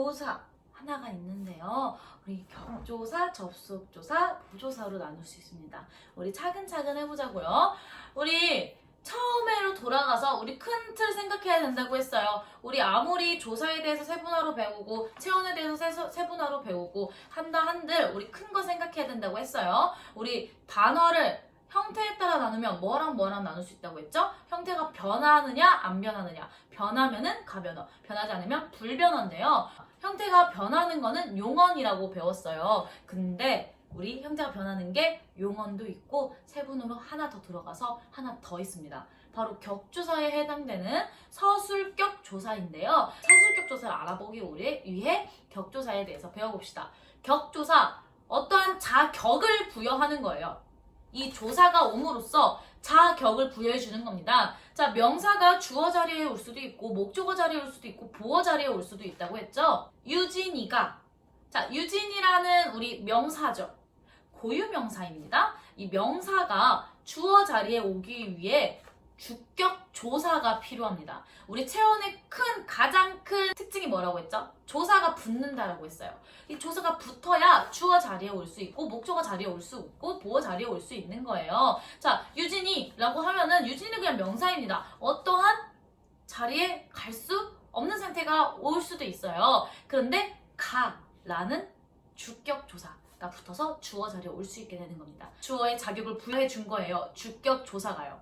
조사 하나가 있는데요. 우리 격조사, 접속조사, 부조사로 나눌 수 있습니다. 우리 차근차근 해보자고요. 우리 처음에로 돌아가서 우리 큰 틀 생각해야 된다고 했어요. 우리 아무리 조사에 대해서 세분화로 배우고 체온에 대해서 세- 세분화로 배우고 한다 한들 우리 큰 거 생각해야 된다고 했어요. 우리 단어를 형태에 따라 나누면 뭐랑 뭐랑 나눌 수 있다고 했죠? 형태가 변하느냐 안 변하느냐 변하면은 가변어 변하지 않으면 불변어인데요. 형태가 변하는 거는 용언이라고 배웠어요. 근데 우리 형태가 변하는 게 용언도 있고 세분으로 하나 더 들어가서 하나 더 있습니다. 바로 격조사에 해당되는 서술격 조사인데요. 서술격 조사를 알아보기 위해 격조사에 대해서 배워봅시다. 격조사 어떠한 자격을 부여하는 거예요. 이 조사가 옴으로써 자격을 부여해 주는 겁니다. 자, 명사가 주어 자리에 올 수도 있고 목적어 자리에 올 수도 있고 보어 자리에 올 수도 있다고 했죠. 유진이가 자, 유진이라는 우리 명사죠. 고유 명사입니다. 이 명사가 주어 자리에 오기 위해 주격 조사가 필요합니다. 우리 체온의 큰 가장 큰 특징이 뭐라고 했죠? 조사가 붙는다라고 했어요. 이 조사가 붙어야 주어 자리에 올 수 있고 목적어 자리에 올 수 있고 보어 자리에 올 수 있는 거예요. 자, 유진이라고 하면은 유진이 그냥 명사입니다. 어떠한 자리에 갈 수 없는 상태가 올 수도 있어요. 그런데 가라는 주격 조사 가 붙어서 주어 자리에 올 수 있게 되는 겁니다. 주어의 자격을 부여해 준 거예요. 주격 조사가요.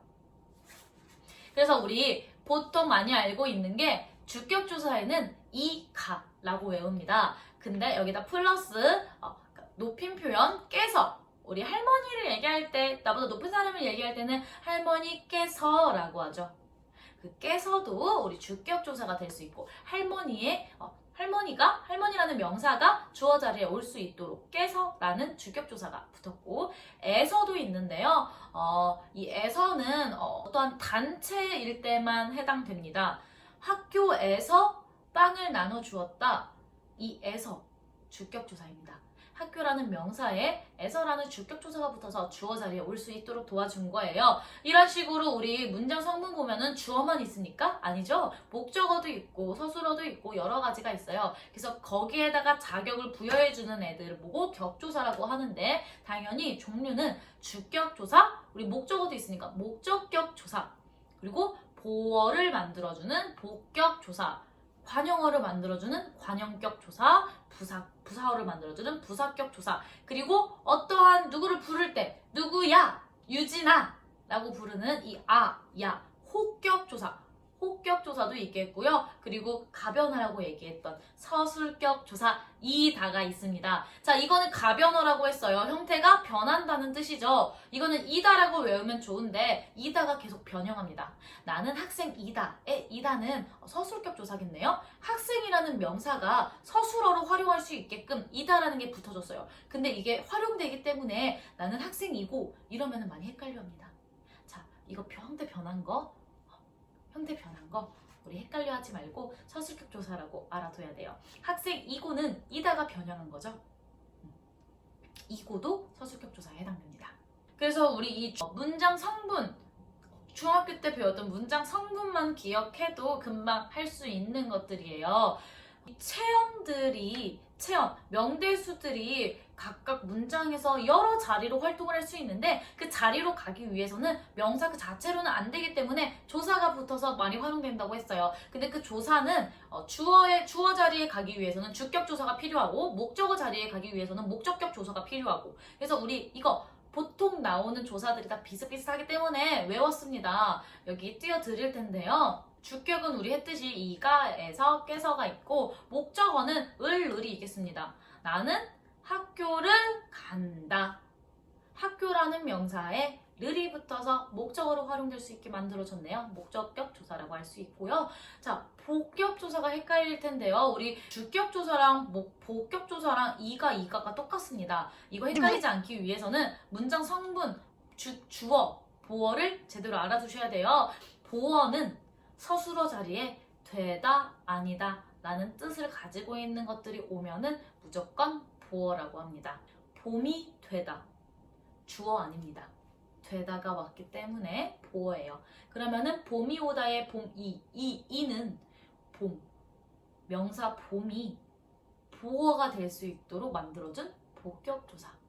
그래서 우리 보통 많이 알고 있는 게 주격 조사에는 이 가라고 외웁니다. 근데 여기다 플러스 어, 높임 표현 깨서 우리 할머니를 얘기할 때 나보다 높은 사람을 얘기할 때는 할머니께서라고 하죠. 그 깨서도 우리 주격 조사가 될 수 있고 할머니의 어, 할머니가 할머니라는 명사가 주어 자리에 올 수 있도록 깨서라는 주격 조사가 붙었고 에서도 있는데요. 어, 이 에서는 어, 떠한 단체일 때만 해당됩니다. 학교에서 빵을 나눠 주었다. 이 에서 주격 조사입니다. 학교라는 명사에 에서라는 주격 조사가 붙어서 주어 자리에 올 수 있도록 도와준 거예요. 이런 식으로 우리 문장 성문 보면은 주어만 있으니까 아니죠. 목적어도 있고 서술어도 있고 여러 가지가 있어요. 그래서 거기에다가 자격을 부여해 주는 애들을 보고 격조사라고 하는데 당연히 종류는 주격 조사, 우리 목적어도 있으니까 목적격 조사, 그리고 보어를 만들어주는 복격 조사, 관용어를 만들어주는 관용격 조사, 부사, 부사어를 만들어주는 부사격 조사, 그리고 어떠한 누구를 부를 때 누구야, 유진아! 라고 부르는 이 아, 야, 호격 조사, 호격 조사도 있겠고요. 그리고 가변어라고 얘기했던 서술격 조사 이다가 있습니다. 자, 이거는 가변어라고 했어요. 형태가 변한다는 뜻이죠. 이거는 이다라고 외우면 좋은데 이다가 계속 변형합니다. 나는 학생 이다의 이다는 서술격 조사겠네요. 학생이라는 명사가 서술어로 활용할 수 있게끔 이다라는 게 붙어졌어요. 근데 이게 활용되기 때문에 나는 학생이고 이러면 많이 헷갈려 합니다. 자, 이거 형태 변한 거 형태 변한 거 우리 헷갈려 하지 말고 서술격 조사라고 알아둬야 돼요. 학생 이고는 이다가 변형한 거죠. 음. 이고도 서술격 조사에 해당됩니다. 그래서 우리 이 문장 성분 중학교 때 배웠던 문장 성분만 기억해도 금방 할 수 있는 것들이에요. 이 체험들이 체험 명대수들이 각각 문장에서 여러 자리로 활동을 할 수 있는데 그 자리로 가기 위해서는 명사 그 자체로는 안 되기 때문에 조사가 붙어서 많이 활용된다고 했어요. 근데 그 조사는 어, 주어의 주어 자리에 가기 위해서는 주격 조사가 필요하고 목적어 자리에 가기 위해서는 목적격 조사가 필요하고 그래서 우리 이거 보통 나오는 조사들이 다 비슷비슷하기 때문에 외웠습니다. 여기 띄워드릴 텐데요. 주격은 우리 했듯이 이가에서 깨서가 있고 목적어는 을, 을이 있겠습니다. 나는 학교를 간다. 학교라는 명사에 을이 붙어서 목적어로 활용될 수 있게 만들어졌네요. 목적격 조사라고 할 수 있고요. 자, 복격 조사가 헷갈릴 텐데요. 우리 주격 조사랑 목, 복격 조사랑 이가 이가가 똑같습니다. 이거 헷갈리지 않기 위해서는 문장 성분, 주, 주어, 보어를 제대로 알아두셔야 돼요. 보어는 서술어 자리에 되다, 아니다 라는 뜻을 가지고 있는 것들이 오면은 무조건 보어라고 합니다. 봄이 되다. 주어 아닙니다. 되다가 왔기 때문에 보어예요. 그러면은 봄이 오다의 봄이 이 이는 봄 명사 봄이 보어가 될 수 있도록 만들어준 복격조사라는 걸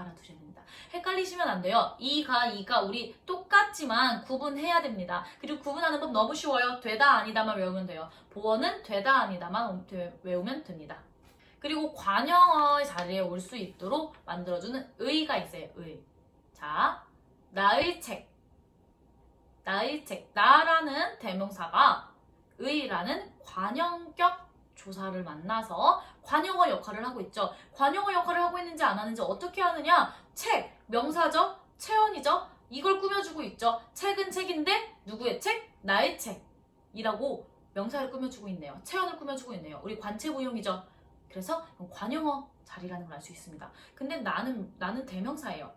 알아두셔야 됩니다. 헷갈리시면 안 돼요. 이가 이가 우리 똑같지만 구분해야 됩니다. 그리고 구분하는 법 너무 쉬워요. 되다 아니다만 외우면 돼요. 보어는 되다 아니다만 외우면 됩니다. 그리고 관형어의 자리에 올 수 있도록 만들어주는 의가 있어요. 의. 자, 나의 책. 나의 책. 나라는 대명사가 의라는 관형격 조사를 만나서 관용어 역할을 하고 있죠. 관용어 역할을 하고 있는지 안 하는지 어떻게 하느냐? 책, 명사죠? 체언이죠? 이걸 꾸며주고 있죠. 책은 책인데 누구의 책? 나의 책이라고 명사를 꾸며주고 있네요. 체언을 꾸며주고 있네요. 우리 관체부용이죠. 그래서 관용어 자리라는 걸 알 수 있습니다. 근데 나는 나는 대명사예요.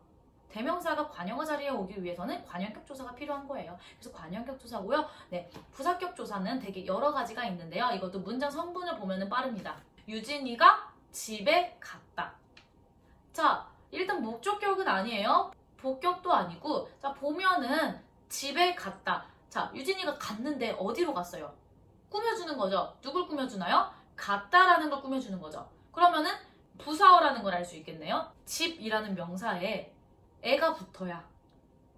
대명사가 관용어 자리에 오기 위해서는 관형격 조사가 필요한 거예요. 그래서 관형격 조사고요. 네, 부사격 조사는 되게 여러 가지가 있는데요. 이것도 문장 성분을 보면은 빠릅니다. 유진이가 집에 갔다. 자, 일단 목적격은 아니에요. 복격도 아니고, 자, 보면은 집에 갔다. 자, 유진이가 갔는데 어디로 갔어요? 꾸며주는 거죠. 누굴 꾸며주나요? 갔다라는 걸 꾸며주는 거죠. 그러면은 부사어라는 걸 알 수 있겠네요. 집이라는 명사에 애가 붙어야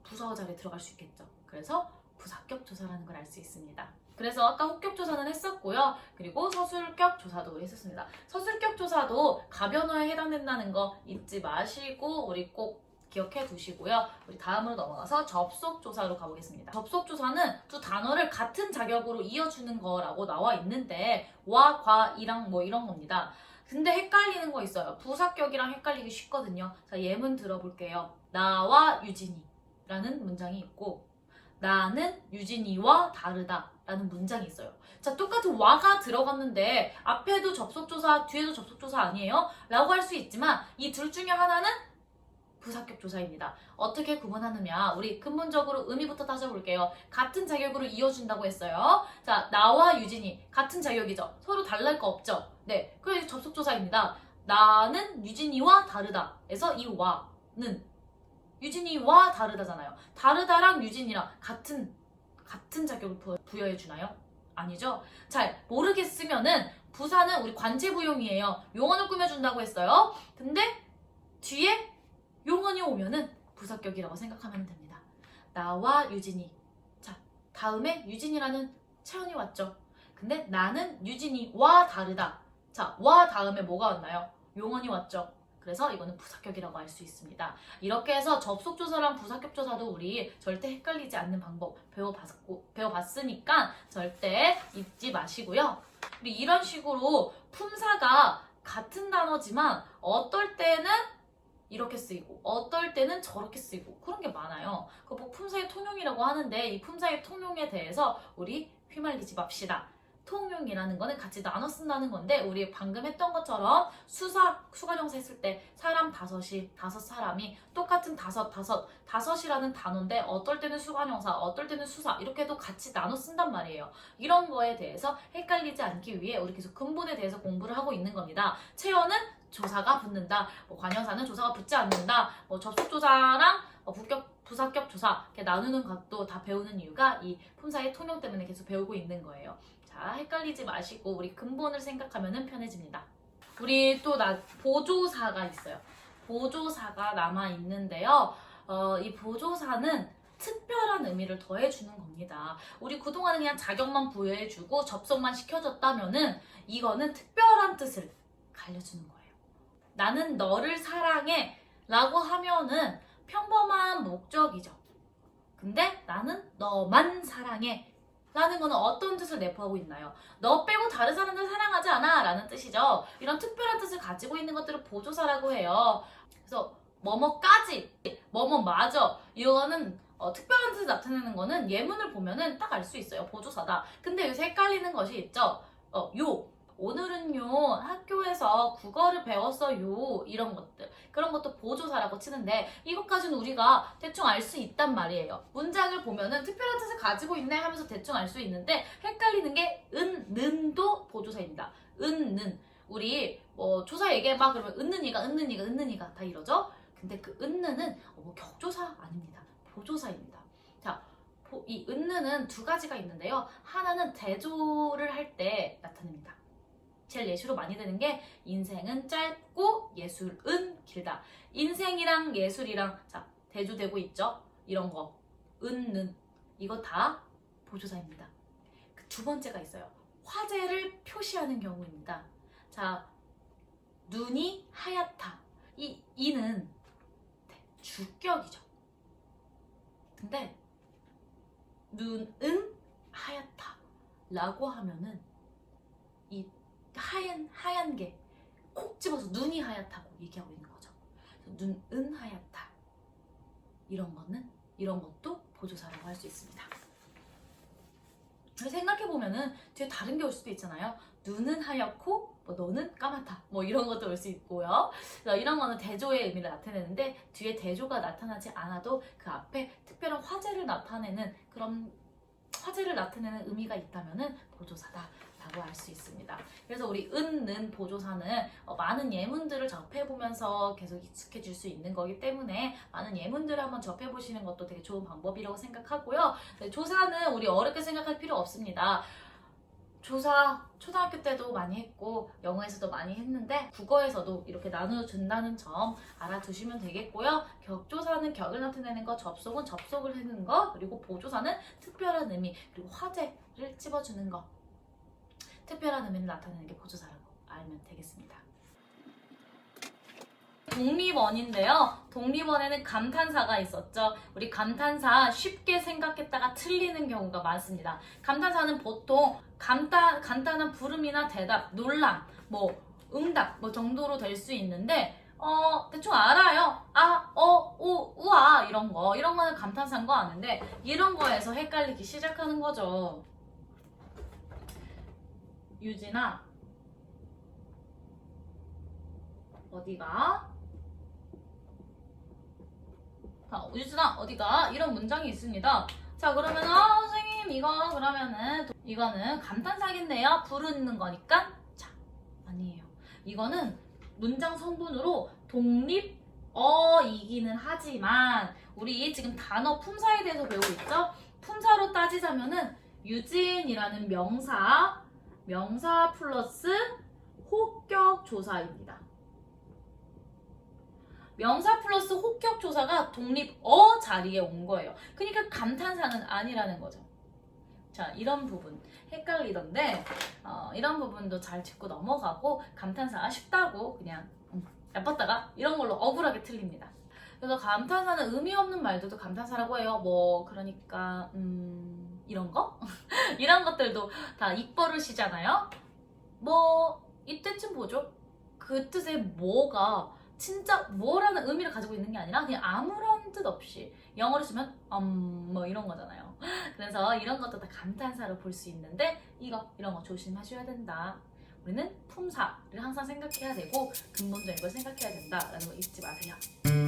부사어 자리에 들어갈 수 있겠죠. 그래서 부사격 조사라는 걸 알 수 있습니다. 그래서 아까 혹격 조사는 했었고요. 그리고 서술격 조사도 했었습니다. 서술격 조사도 가변어에 해당된다는 거 잊지 마시고 우리 꼭 기억해 두시고요. 우리 다음으로 넘어가서 접속 조사로 가보겠습니다. 접속 조사는 두 단어를 같은 자격으로 이어주는 거라고 나와 있는데 와, 과, 이랑 뭐 이런 겁니다. 근데 헷갈리는 거 있어요. 부사격이랑 헷갈리기 쉽거든요. 자, 예문 들어볼게요. 나와 유진이라는 문장이 있고 나는 유진이와 다르다 라는 문장이 있어요. 자, 똑같은 와가 들어갔는데 앞에도 접속조사, 뒤에도 접속조사 아니에요? 라고 할 수 있지만 이 둘 중에 하나는 부사격 조사입니다. 어떻게 구분하느냐? 우리 근본적으로 의미부터 따져볼게요. 같은 자격으로 이어준다고 했어요. 자, 나와 유진이 같은 자격이죠. 서로 달랄 거 없죠. 네, 그게 접속 조사입니다. 나는 유진이와 다르다. 에서 이 와는 유진이와 다르다잖아요. 다르다랑 유진이랑 같은 같은 자격을 부- 부여해 주나요? 아니죠. 잘 모르겠으면은 부사는 우리 관제 부용이에요. 용언을 꾸며준다고 했어요. 근데 뒤에 용언이 오면은 부사격이라고 생각하면 됩니다. 나와 유진이. 자, 다음에 유진이라는 체온이 왔죠. 근데 나는 유진이와 다르다. 자, 와 다음에 뭐가 왔나요? 용언이 왔죠. 그래서 이거는 부사격이라고 할수 있습니다. 이렇게 해서 접속조사랑 부사격조사도 우리 절대 헷갈리지 않는 방법 배워봤고, 배워봤으니까 절대 잊지 마시고요. 우리 이런 식으로 품사가 같은 단어지만 어떨 때는 이렇게 쓰이고 어떨 때는 저렇게 쓰이고 그런 게 많아요. 그뭐 품사의 통용이라고 하는데 이 품사의 통용에 대해서 우리 휘말리지 맙시다. 통용이라는 거는 같이 나눠 쓴다는 건데 우리 방금 했던 것처럼 수사 수관형사 했을 때 사람 다섯이 다섯 사람이 똑같은 다섯 다섯 다섯이라는 단어인데 어떨 때는 수관형사 어떨 때는 수사 이렇게 해도 같이 나눠 쓴단 말이에요. 이런 거에 대해서 헷갈리지 않기 위해 우리 계속 근본에 대해서 공부를 하고 있는 겁니다. 체어는 조사가 붙는다. 뭐 관형사는 조사가 붙지 않는다. 뭐 접속조사랑 어, 부격, 부사격 조사 이렇게 나누는 것도 다 배우는 이유가 이 품사의 통용 때문에 계속 배우고 있는 거예요. 자, 헷갈리지 마시고 우리 근본을 생각하면 편해집니다. 우리 또 나 보조사가 있어요. 보조사가 남아 있는데요. 어, 이 보조사는 특별한 의미를 더해주는 겁니다. 우리 그동안은 그냥 자격만 부여해주고 접속만 시켜줬다면은 이거는 특별한 뜻을 갈려주는 거예요. 나는 너를 사랑해 라고 하면은 평범한 목적이죠. 근데 나는 너만 사랑해 라는 거는 어떤 뜻을 내포하고 있나요? 너 빼고 다른 사람들 사랑하지 않아 라는 뜻이죠. 이런 특별한 뜻을 가지고 있는 것들을 보조사라고 해요. 그래서 뭐뭐까지, 뭐뭐마저 이거는 어, 특별한 뜻을 나타내는 거는 예문을 보면은 딱 알 수 있어요. 보조사다. 근데 여기서 헷갈리는 것이 있죠. 어, 요. 오늘은요 학교에서 국어를 배웠어요 이런 것들 그런 것도 보조사라고 치는데 이것까지는 우리가 대충 알 수 있단 말이에요. 문장을 보면은 특별한 뜻을 가지고 있네 하면서 대충 알 수 있는데 헷갈리는 게 은, 는도 보조사입니다. 은, 는. 우리 뭐 조사 얘기해봐. 그러면 은는이가 은는이가 은는이가 다 이러죠? 근데 그 은는은 어, 뭐 격조사 아닙니다. 보조사입니다. 자 보- 이 은는은 두 가지가 있는데요. 하나는 대조를 할 때 나타냅니다 제일 예시로 많이 드는 게 인생은 짧고 예술은 길다. 인생이랑 예술이랑 자 대조되고 있죠. 이런 거 은는 이거 다 보조사입니다. 그 두 번째가 있어요. 화제를 표시하는 경우입니다. 자 눈이 하얗다. 이 이는 네, 주격이죠. 근데 눈은 하얗다라고 하면은 이 하얀 하얀 게 콕 집어서 눈이 하얗다고 얘기하고 있는 거죠. 눈은 하얗다. 이런 거는 이런 것도 보조사라고 할 수 있습니다. 생각해 보면은 뒤에 다른 게 올 수도 있잖아요. 눈은 하얗고 뭐 너는 까맣다. 뭐 이런 것도 올 수 있고요. 이런 거는 대조의 의미를 나타내는데 뒤에 대조가 나타나지 않아도 그 앞에 특별한 화제를 나타내는 그런 화제를 나타내는 의미가 있다면은 보조사다 라고 할 수 있습니다. 그래서 우리 은는 보조사는 어, 많은 예문들을 접해보면서 계속 익숙해질 수 있는 거기 때문에 많은 예문들을 한번 접해보시는 것도 되게 좋은 방법이라고 생각하고요. 네, 조사는 우리 어렵게 생각할 필요 없습니다. 조사 초등학교 때도 많이 했고 영어에서도 많이 했는데 국어에서도 이렇게 나눠준다는 점 알아두시면 되겠고요. 격조사는 격을 나타내는 거, 접속은 접속을 해주는 거, 그리고 보조사는 특별한 의미, 그리고 화제를 찝어주는 거. 특별한 의미를 나타내는 게 보조사라고 알면 되겠습니다. 독립원인데요. 독립원에는 감탄사가 있었죠. 우리 감탄사 쉽게 생각했다가 틀리는 경우가 많습니다. 감탄사는 보통 간단, 간단한 부름이나 대답, 논란, 뭐 응답 뭐 정도로 될 수 있는데 어 대충 알아요. 아, 어, 오, 우와 이런 거 이런 거는 감탄사인 거 아는데 이런 거에서 헷갈리기 시작하는 거죠. 유진아 어디가? 자, 유진아 어디가? 이런 문장이 있습니다. 자 그러면 아 선생님 이거 그러면은 도- 이거는 감탄사겠네요. 부르는 거니까 자 아니에요. 이거는 문장 성분으로 독립 어이기는 하지만 우리 지금 단어 품사에 대해서 배우고 있죠? 품사로 따지자면은 유진이라는 명사 명사 플러스 호격 조사입니다. 명사 플러스 호격 조사가 독립 어 자리에 온 거예요. 그러니까 감탄사는 아니라는 거죠. 자, 이런 부분 헷갈리던데 어, 이런 부분도 잘 짚고 넘어가고 감탄사 쉽다고 그냥 음, 얇았다가 이런 걸로 억울하게 틀립니다. 그래서 감탄사는 의미 없는 말들도 감탄사라고 해요. 뭐 그러니까 음, 이런 거 이런 것들도 다 입버릇이잖아요. 뭐 이때쯤 보죠. 그 뜻의 뭐가 진짜 뭐라는 의미를 가지고 있는 게 아니라 그냥 아무런 뜻 없이 영어로 쓰면 음뭐 이런 거잖아요. 그래서 이런 것도 다 감탄사로 볼 수 있는데 이거 이런 거 조심하셔야 된다. 우리는 품사를 항상 생각해야 되고 근본적인 걸 생각해야 된다라는 거 잊지 마세요.